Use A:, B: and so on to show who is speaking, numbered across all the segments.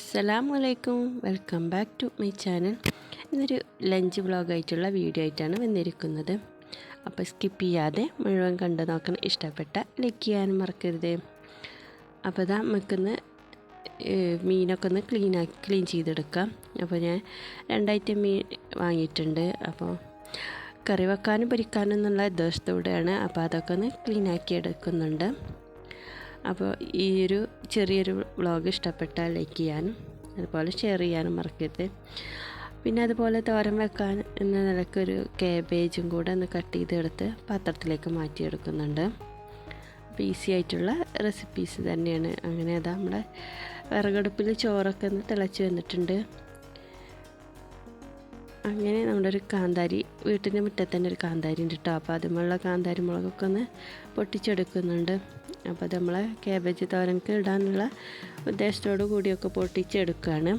A: അസ്സലാമലൈക്കും. Welcome back to my channel ഇന്നൊരു lunch വ്ളോഗായിട്ടുള്ള വീഡിയോ ആയിട്ടാണ് വന്നിരിക്കുന്നത്. അപ്പോൾ സ്കിപ്പ് ചെയ്യാതെ മുഴുവൻ കണ്ടു നോക്കണം. ഇഷ്ടപ്പെട്ട ലൈക്ക് ചെയ്യാനും മറക്കരുത്. അപ്പോൾ ഇതാ നമുക്കൊന്ന് മീനൊക്കെ ഒന്ന് ക്ലീൻ ആക്കി ക്ലീൻ ചെയ്തെടുക്കാം. അപ്പോൾ ഞാൻ രണ്ടായിട്ട് മീൻ വാങ്ങിയിട്ടുണ്ട്. അപ്പോൾ കറി വെക്കാനും പൊരിക്കാനും എന്നുള്ള ഉദ്ദേശത്തോടെയാണ്. അപ്പോൾ അതൊക്കെ ഒന്ന് ക്ലീൻ ആക്കി എടുക്കുന്നുണ്ട്. അപ്പോൾ ഈ ഒരു ചെറിയൊരു വ്ളോഗ് ഇഷ്ടപ്പെട്ടാൽ ലൈക്ക് ചെയ്യാനും അതുപോലെ ഷെയർ ചെയ്യാനും മറക്കരുത്. പിന്നെ അതുപോലെ തോരൻ വെക്കാൻ എന്ന നിലക്കൊരു കാബേജും കൂടെ ഒന്ന് കട്ട് ചെയ്തെടുത്ത് പാത്രത്തിലേക്ക് മാറ്റിയെടുക്കുന്നുണ്ട്. അപ്പോൾ ഈസി ആയിട്ടുള്ള റെസിപ്പീസ് തന്നെയാണ്. അങ്ങനെ അതാ നമ്മുടെ വിറകടുപ്പിൽ ചോറൊക്കെ ഒന്ന് തിളച്ച് വന്നിട്ടുണ്ട്. അങ്ങനെ നമ്മുടെ ഒരു കാന്താരി വീട്ടിന്റെ മുറ്റത്തന്നെ ഒരു കാന്താരി ഉണ്ട് കേട്ടോ. അപ്പോൾ അതുമുള്ള കാന്താരി മുളകൊക്കെ ഒന്ന് പൊട്ടിച്ചെടുക്കുന്നുണ്ട്. അപ്പോൾ അത് നമ്മളെ കാബേജ് തോരനക്ക് ഇടാനുള്ള ഉദ്ദേശത്തോടു കൂടിയൊക്കെ പൊട്ടിച്ചെടുക്കുകയാണ്.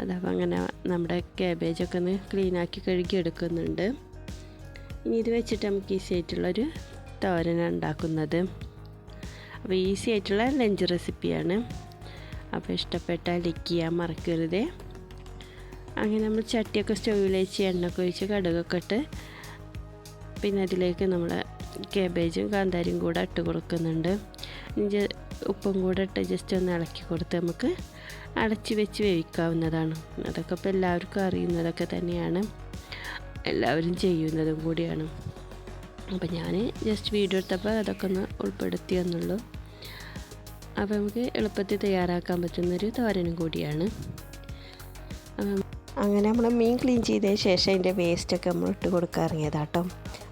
A: അതപ്പോൾ അങ്ങനെ നമ്മുടെ ക്യാബേജൊക്കെ ഒന്ന് ക്ലീനാക്കി കഴുകി എടുക്കുന്നുണ്ട്. ഇനി ഇത് വെച്ചിട്ട് നമുക്ക് ഈസി ആയിട്ടുള്ളൊരു തോരൻ ഉണ്ടാക്കുന്നത്. അപ്പോൾ ഈസി ആയിട്ടുള്ള ലഞ്ച് റെസിപ്പിയാണ് അപ്പോൾ ഇഷ്ടപ്പെട്ടാൽ ലൈക്ക് ചെയ്യാൻ മറക്കരുത്. അങ്ങനെ നമ്മൾ ചട്ടിയൊക്കെ സ്റ്റൗവിൽ വെച്ച് ഒക്കെ ഒഴിച്ച് കടുകൊക്കെ ഇട്ട് പിന്നെ അതിലേക്ക് നമ്മൾ കാബേജും കാന്താരിയും കൂടെ ഇട്ട് കൊടുക്കുന്നുണ്ട്. ഉപ്പും കൂടെ ഇട്ട് ജസ്റ്റ് ഒന്ന് ഇളക്കി കൊടുത്ത് നമുക്ക് അടച്ച് വെച്ച് വേവിക്കാവുന്നതാണ്. അതൊക്കെ ഇപ്പോൾ എല്ലാവർക്കും അറിയുന്നതൊക്കെ തന്നെയാണ്. എല്ലാവരും ചെയ്യുന്നതും കൂടിയാണ്. അപ്പോൾ ഞാൻ ജസ്റ്റ് വീഡിയോ എടുത്തപ്പോൾ അതൊക്കെ ഒന്ന് ഉൾപ്പെടുത്തി എന്നുള്ളൂ. അപ്പോൾ നമുക്ക് എളുപ്പത്തിൽ തയ്യാറാക്കാൻ പറ്റുന്നൊരു തോരനും കൂടിയാണ്. അങ്ങനെ നമ്മൾ മീൻ ക്ലീൻ ചെയ്തതിന് ശേഷം അതിന്റെ വേസ്റ്റൊക്കെ നമ്മൾ ഇട്ട് കൊടുക്കാൻ ഇറങ്ങിയതാട്ടോ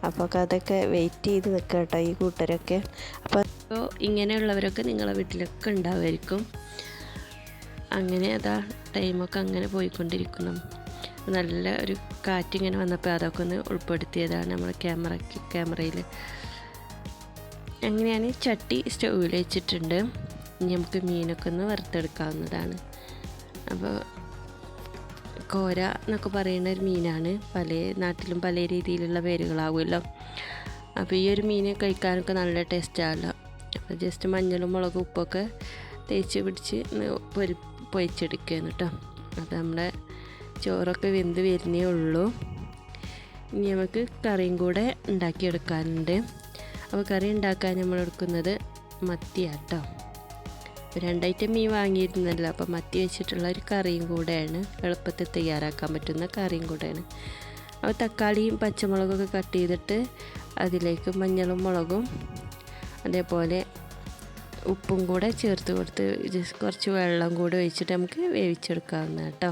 A: അപ്പോൾ അതൊക്കെ വെയിറ്റ് ചെയ്ത് നിൽക്കുക കേട്ടോ ഈ കൂട്ടരൊക്കെ. അപ്പോൾ ഇങ്ങനെയുള്ളവരൊക്കെ നിങ്ങളെ വീട്ടിലൊക്കെ ഉണ്ടാവുമായിരിക്കും. അങ്ങനെ അതാ ടൈമൊക്കെ അങ്ങനെ പോയിക്കൊണ്ടിരിക്കുന്നു. നല്ല ഒരു കാറ്റിങ്ങനെ വന്നപ്പോൾ അതൊക്കെ ഒന്ന് ഉൾപ്പെടുത്തിയതാണ് നമ്മൾ ക്യാമറയ്ക്ക് ക്യാമറയിൽ അങ്ങനെയാണ് ചട്ടി സ്റ്റൗവിൽ വെച്ചിട്ടുണ്ട്. ഇനി നമുക്ക് മീനൊക്കെ ഒന്ന് വറുത്തെടുക്കാവുന്നതാണ്. അപ്പോൾ കോര എന്നൊക്കെ പറയുന്ന ഒരു മീനാണ്. പല നാട്ടിലും പല രീതിയിലുള്ള പേരുകളാവുമല്ലോ. അപ്പോൾ ഈ ഒരു മീനെ കഴിക്കാനൊക്കെ നല്ല ടേസ്റ്റാണല്ലോ അപ്പോൾ ജസ്റ്റ് മഞ്ഞളും മുളകും ഉപ്പൊക്കെ തേച്ച് പിടിച്ച് പൊരി പൊരിച്ചെടുക്കുകയാണ് കേട്ടോ അത് നമ്മുടെ ചോറൊക്കെ വെന്ത് വരുന്നേ ഉള്ളൂ. ഇനി നമുക്ക് കറിയും കൂടെ ഉണ്ടാക്കിയെടുക്കാനുണ്ട്. അപ്പോൾ കറി ഉണ്ടാക്കാൻ നമ്മൾ എടുക്കുന്നത് മത്തിയാട്ടോ രണ്ടൈറ്റം മീൻ വാങ്ങിയിരുന്നല്ലോ. അപ്പോൾ മത്തി വെച്ചിട്ടുള്ള ഒരു കറിയും കൂടെയാണ് എളുപ്പത്തിൽ തയ്യാറാക്കാൻ പറ്റുന്ന കറിയും കൂടെയാണ്. അപ്പോൾ തക്കാളിയും പച്ചമുളകൊക്കെ കട്ട് ചെയ്തിട്ട് അതിലേക്ക് മഞ്ഞളും മുളകും അതേപോലെ ഉപ്പും കൂടെ ചേർത്ത് കൊടുത്ത് കുറച്ച് വെള്ളം കൂടെ ഒഴിച്ചിട്ട് നമുക്ക് വേവിച്ചെടുക്കാവുന്ന കേട്ടോ.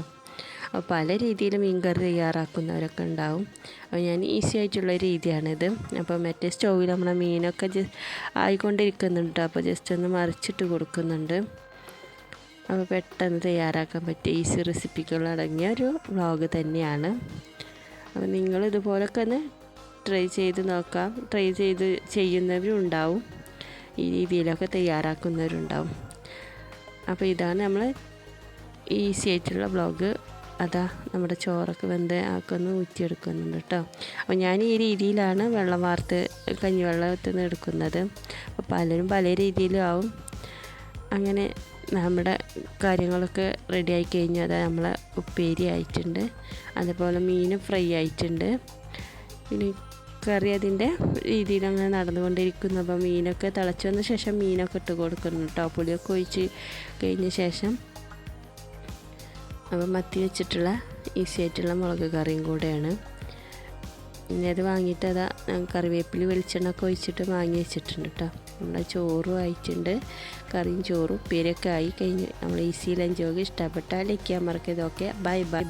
A: പല രീതിയിൽ മീൻ കറി തയ്യാറാക്കുന്നവരൊക്കെ ഉണ്ടാവും. അപ്പോൾ ഞാൻ ഈസി ആയിട്ടുള്ള രീതിയാണിത്. അപ്പോൾ മറ്റേ സ്റ്റൗവിൽ നമ്മളെ മീനൊക്കെ ആയിക്കൊണ്ടിരിക്കുന്നുണ്ട്. അപ്പോൾ ജസ്റ്റ് ഒന്ന് മറിച്ചിട്ട് കൊടുക്കുന്നുണ്ട്. അപ്പോൾ പെട്ടെന്ന് തയ്യാറാക്കാൻ പറ്റിയ ഈസി റെസിപ്പികൾ ഒരു വ്ളോഗ് തന്നെയാണ്. അപ്പോൾ നിങ്ങൾ ഇതുപോലൊക്കെ ഒന്ന് ട്രൈ ചെയ്ത് നോക്കാം. ട്രൈ ചെയ്ത് ചെയ്യുന്നവരും ഉണ്ടാവും ഈ രീതിയിലൊക്കെ തയ്യാറാക്കുന്നവരുണ്ടാവും. അപ്പോൾ ഇതാണ് നമ്മൾ ഈസി ആയിട്ടുള്ള വ്ളോഗ്. അതാ നമ്മുടെ ചോറൊക്കെ വെന്ത് ആക്കൊന്ന് ഊറ്റിയെടുക്കുന്നുണ്ട് കേട്ടോ. അപ്പോൾ ഞാൻ ഈ രീതിയിലാണ് വെള്ളം വാർത്ത് കഞ്ഞിവെള്ളത്തിൽ നിന്ന് എടുക്കുന്നത്. അപ്പോൾ പലരും പല രീതിയിലും ആവും. അങ്ങനെ നമ്മുടെ കാര്യങ്ങളൊക്കെ റെഡി ആയി കഴിഞ്ഞാൽ അത് നമ്മളെ ഉപ്പേരി ആയിട്ടുണ്ട്. അതുപോലെ മീൻ ഫ്രൈ ആയിട്ടുണ്ട്. പിന്നെ കറി അതിന്റെ രീതിയിൽ അങ്ങനെ നടന്നുകൊണ്ടിരിക്കുന്നു. അപ്പോൾ മീനൊക്കെ തിളച്ചു വന്ന ശേഷം മീനൊക്കെ ഇട്ട് കൊടുക്കുന്നു കേട്ടോ. പുളിയൊക്കെ ഒഴിച്ച് കഴിഞ്ഞ ശേഷം അപ്പോൾ മത്തി വെച്ചിട്ടുള്ള ഈസി ആയിട്ടുള്ള മുളക് കറിയും കൂടെയാണ്. പിന്നെ അത് വാങ്ങിയിട്ട് അതാ കറിവേപ്പില വെളിച്ചെണ്ണ ഒക്കെ ഒഴിച്ചിട്ട് വാങ്ങി വെച്ചിട്ടുണ്ട് കേട്ടോ നമ്മുടെ ചോറും ആയിട്ടുണ്ട് കറിയും ചോറും ഉപ്പേരിയൊക്കെ ആയി കഴിഞ്ഞ്. നമ്മൾ ഈസി അഞ്ചോക്ക് ഇഷ്ടപ്പെട്ടാൽ ലൈക്ക് ചെയ്യാൻ ഇതൊക്കെ ബൈ ബൈ.